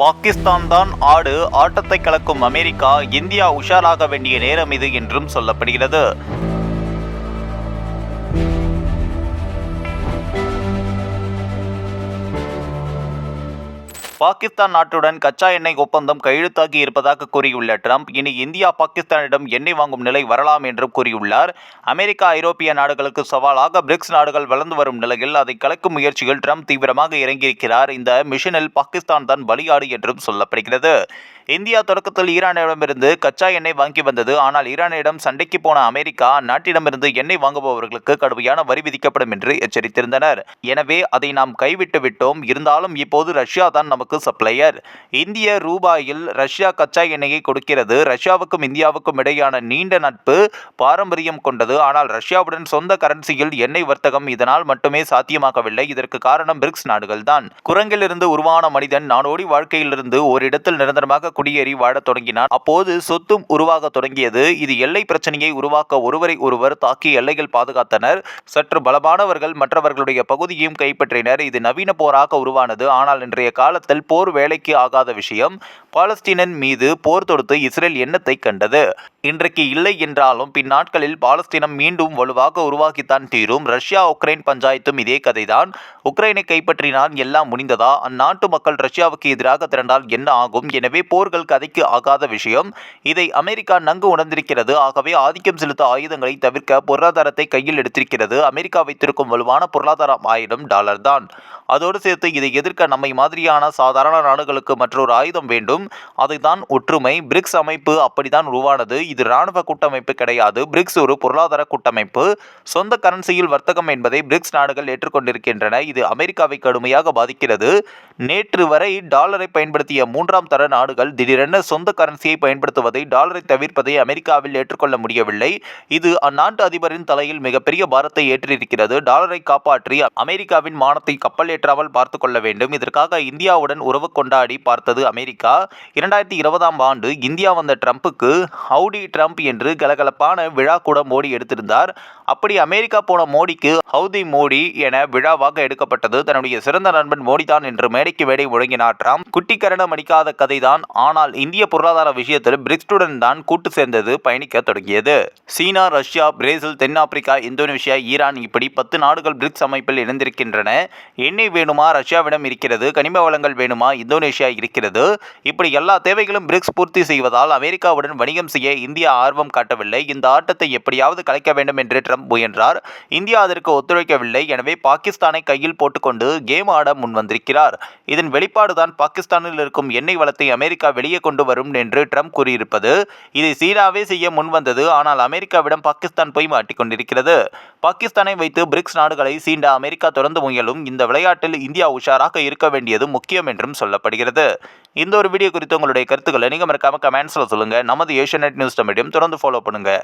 பாகிஸ்தான் தான் ஆடு ஆட்டத்தை கலக்கும் அமெரிக்கா இந்தியா உஷாராக வேண்டிய நேரம் இது என்றும் சொல்லப்படுகிறது. பாகிஸ்தான் நாட்டுடன் கச்சா எண்ணெய் ஒப்பந்தம் கையெழுத்தாகி இருப்பதாக கூறியுள்ள ட்ரம்ப் இனி இந்தியா பாகிஸ்தானிடம் எண்ணெய் வாங்கும் நிலை வரலாம் என்றும் கூறியுள்ளார். அமெரிக்கா ஐரோப்பிய நாடுகளுக்கு சவாலாக பிரிக்ஸ் நாடுகள் வளர்ந்து வரும் நிலையில் அதை கலக்கும் முயற்சியில் ட்ரம்ப் தீவிரமாக இறங்கியிருக்கிறார். இந்த மிஷனில் பாகிஸ்தான் தான் பலியாடு என்றும் சொல்லப்படுகிறது. இந்தியா தொடக்கத்தில் ஈரானிடமிருந்து கச்சா எண்ணெய் வாங்கி வந்தது. ஆனால் ஈரானிடம் சண்டைக்கு போன அமெரிக்கா அந்நாட்டிடமிருந்து எண்ணெய் வாங்குபவர்களுக்கு கடுமையான வரி விதிக்கப்படும் என்று எச்சரித்திருந்தனர். எனவே அதை நாம் கைவிட்டு விட்டோம். இருந்தாலும் இப்போது ரஷ்யா தான் நமக்கு சப்ளையர் இந்திய ரூபாயில் ரஷ்யா கச்சா எண்ணெயை கொடுக்கிறது. ரஷ்யாவுக்கும் இந்தியாவுக்கும் இடையான நீண்ட நட்பு பாரம்பரியம் கொண்டது. ஆனால் ரஷ்யாவுடன் சொந்த கரன்சியில் எண்ணெய் வர்த்தகம் இதனால் மட்டுமே சாத்தியமாகவில்லை. இதற்கு காரணம் பிரிக்ஸ் நாடுகள் தான் குரங்கிலிருந்து உருவான மனிதன் நாடோடி வாழ்க்கையிலிருந்து ஓரிடத்தில் நிரந்தரமாக குடியேறி வாழத் தொடங்கினான். அப்போது சொத்தும் உருவாக தொடங்கியது. இது எல்லை பிரச்சனையை உருவாக்க ஒருவரை ஒருவர் தாக்கி எல்லைகள் பாதுகாத்தனர். சற்று பலமானவர்கள் மற்றவர்களுடைய பகுதியையும் கைப்பற்றினர். இது நவீன போராக உருவானது. ஆனால் இன்றைய காலத்தில் போர் வேலைக்கு ஆகாத விஷயம். பாலஸ்தீனன் மீது போர் தொடுத்து இஸ்ரேல் எண்ணத்தை கண்டது. இன்றைக்கு இல்லை என்றாலும் பின்னாட்களில் பாலஸ்தீனம் மீண்டும் வலுவாக உருவாக்கித்தான் தீரும். ரஷ்யா உக்ரைன் பஞ்சாயத்தும் இதே கதைதான். உக்ரைனை கைப்பற்றினால் எல்லாம் முடிந்ததா? அந்நாட்டு மக்கள் ரஷ்யாவுக்கு எதிராக திரண்டால் என்ன ஆகும்? எனவே போர்கள் கதைக்கு ஆகாத விஷயம். இதை அமெரிக்கா நன்கு உணர்ந்திருக்கிறது. ஆகவே ஆதிக்கம் செலுத்த ஆயுதங்களை தவிர்க்க பொருளாதாரத்தை கையில் எடுத்திருக்கிறது. அமெரிக்கா வைத்திருக்கும் வலுவான பொருளாதாரம் ஆயிரம் டாலர் தான். அதோடு சேர்த்து இதை எதிர்க்க நம்மை மாதிரியான சாதாரண நாடுகளுக்கு மற்றொரு ஆயுதம் வேண்டும். அதுதான் ஒற்றுமை பிரிக்ஸ் அமைப்பு அப்படித்தான் உருவானது. இது இராணுவ கூட்டமைப்பு கிடையாது. பிரிக்ஸ் ஒரு பொருளாதார கூட்டமைப்பு. சொந்த கரன்சியில் வர்த்தகம் என்பதை பிரிக்ஸ் நாடுகள் ஏற்றுக்கொண்டிருக்கின்றன. இது அமெரிக்காவை கடுமையாக பாதிக்கிறது. நேற்று வரை டாலரை பயன்படுத்திய மூன்றாம் தர நாடுகள் திடீரென சொந்த கரன்சியை பயன்படுத்துவதை டாலரை தவிர்ப்பதை அமெரிக்காவில் ஏற்றுக்கொள்ள முடியவில்லை. இது அந்நாட்டு அதிபரின் தலையில் மிகப்பெரிய பாரத்தை ஏற்றிருக்கிறது. டாலரை காப்பாற்றி அமெரிக்காவின் மானத்தை கப்பல் ஏற்றாமல் பார்த்து கொள்ள வேண்டும். இதற்காக இந்தியாவுடன் உறவு கொண்டாடி பார்த்தது அமெரிக்கா. இரண்டாயிரத்தி இருபதாம் ஆண்டு இந்தியா வந்த ட்ரம்ப்புக்கு ஹவுடி ட்ரம்ப் என்று கலகலப்பான விழா கூட மோடி எடுத்திருந்தார். அப்படி அமெரிக்கா போன மோடிக்கு ஹவுதி மோடி என விழாவாக எடுக்கப்பட்டது தன்னுடைய சிறந்த நண்பன் மோடி தான் என்று மேடைக்கு மேடை முழங்கினார் ட்ரம்ப். குட்டிக்கரணம் அடிக்காத கதைதான் ஆனால் இந்திய பொருளாதார விஷயத்தில் பிரிக்ஸ்டுடன் தான் கூட்டு சேர்ந்தது பயணிக்க தொடங்கியது. சீனா ரஷ்யா பிரேசில் தென்னாப்பிரிக்கா இந்தோனேஷியா ஈரான் இப்படி பத்து நாடுகள் பிரிக்ஸ் அமைப்பில் இணைந்திருக்கின்றன. எண்ணெய் வேணுமா? ரஷ்யாவிடம் இருக்கிறது. கனிம வளங்கள் வேணுமா? இந்தோனேஷியா இருக்கிறது. இப்படி எல்லா தேவைகளும் பிரிக்ஸ் பூர்த்தி செய்வதால் அமெரிக்காவுடன் வணிகம் செய்ய இந்தியா ஆர்வம் காட்டவில்லை. இந்த ஆட்டத்தை எப்படியாவது கலைக்க வேண்டும் என்று ட்ரம்ப் முயன்றார். இந்தியா அதற்கு ஒத்துழைக்கவில்லை. எனவே பாகிஸ்தானை கையில் போட்டுக்கொண்டு கேம் ஆட முன்வந்திருக்கிறார். இதன் வெளிப்பாடுதான் பாகிஸ்தானில் இருக்கும் எண்ணெய் வளத்தை அமெரிக்கா வெளியே கொண்டு வரும் என்று ட்ரம்ப் கூறியிருப்பது. இதை சீனாவே செய்ய முன்வந்தது. ஆனால் அமெரிக்காவிடம் பாகிஸ்தான் போய் மாட்டிக்கொண்டிருக்கிறது பாகிஸ்தானை வைத்து பிரிக்ஸ் நாடுகளை சீண்ட அமெரிக்கா தொடர்ந்து முயலும் இந்த விளையாட்டில் இந்தியா உஷாராக இருக்க வேண்டியது முக்கியம் என்றும் சொல்லப்படுகிறது. இந்த ஒரு வீடியோ குறித்து உங்களுடைய கருத்துக்களை நீங்கள் மறக்காமல் கமெண்ட்ஸில் சொல்லுங்கள் நமது ஏஷியநெட் நியூஸ் தமிழையும் தொடர்ந்து ஃபாலோ பண்ணுங்கள்